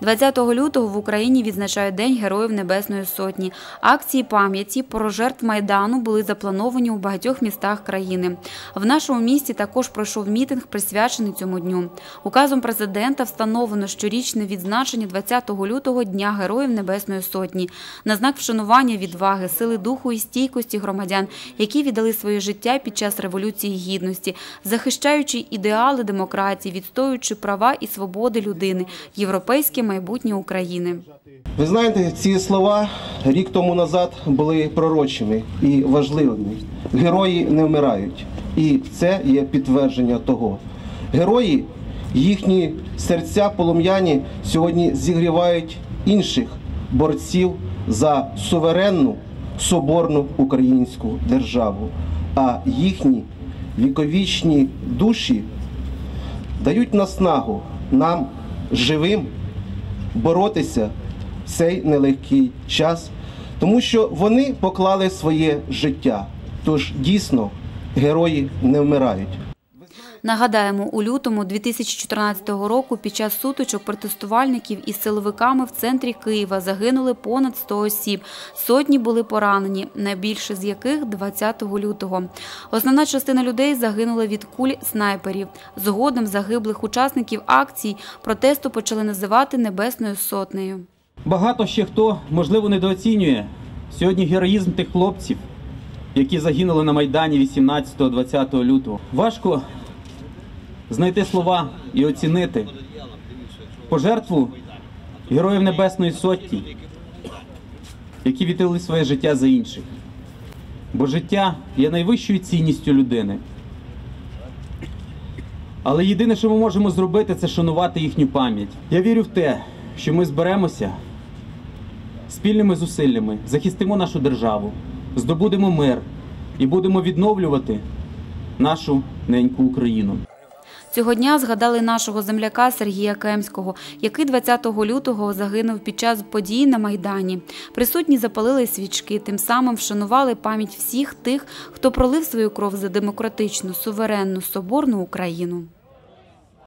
20 лютого в Україні відзначають День Героїв Небесної Сотні. Акції пам'яті про жертв Майдану були заплановані у багатьох містах країни. В нашому місті також пройшов мітинг, присвячений цьому дню. Указом президента встановлено щорічне відзначення 20 лютого Дня Героїв Небесної Сотні на знак вшанування відваги, сили духу і стійкості громадян, які віддали своє життя під час революції гідності, захищаючи ідеали демократії, відстоюючи права і свободи людини, європейське майбутнє України. Ви знаєте, ці слова рік тому назад були пророчими і важливими. Герої не вмирають. І це є підтвердження того. Герої, їхні серця полум'яні сьогодні зігрівають інших борців за суверенну соборну українську державу. А їхні віковічні душі дають наснагу нам живим боротися в цей нелегкий час, тому що вони поклали своє життя. Тож дійсно герої не вмирають. Нагадаємо, у лютому 2014 року під час сутичок протестувальників із силовиками в центрі Києва загинули понад 100 осіб. Сотні були поранені, найбільше з яких 20 лютого. Основна частина людей загинула від куль снайперів. Згодом загиблих учасників акцій протесту почали називати Небесною сотнею. Багато ще хто, можливо, недооцінює сьогодні героїзм тих хлопців, які загинули на Майдані 18-20 лютого. Важко знайти слова і оцінити пожертву героїв Небесної Сотні, які віддали своє життя за інших. Бо життя є найвищою цінністю людини. Але єдине, що ми можемо зробити, це шанувати їхню пам'ять. Я вірю в те, що ми зберемося спільними зусиллями, захистимо нашу державу, здобудемо мир і будемо відновлювати нашу неньку Україну. Цього дня згадали нашого земляка Сергія Кемського, який 20 лютого загинув під час подій на Майдані. Присутні запалили свічки, тим самим вшанували пам'ять всіх тих, хто пролив свою кров за демократичну, суверенну, соборну Україну.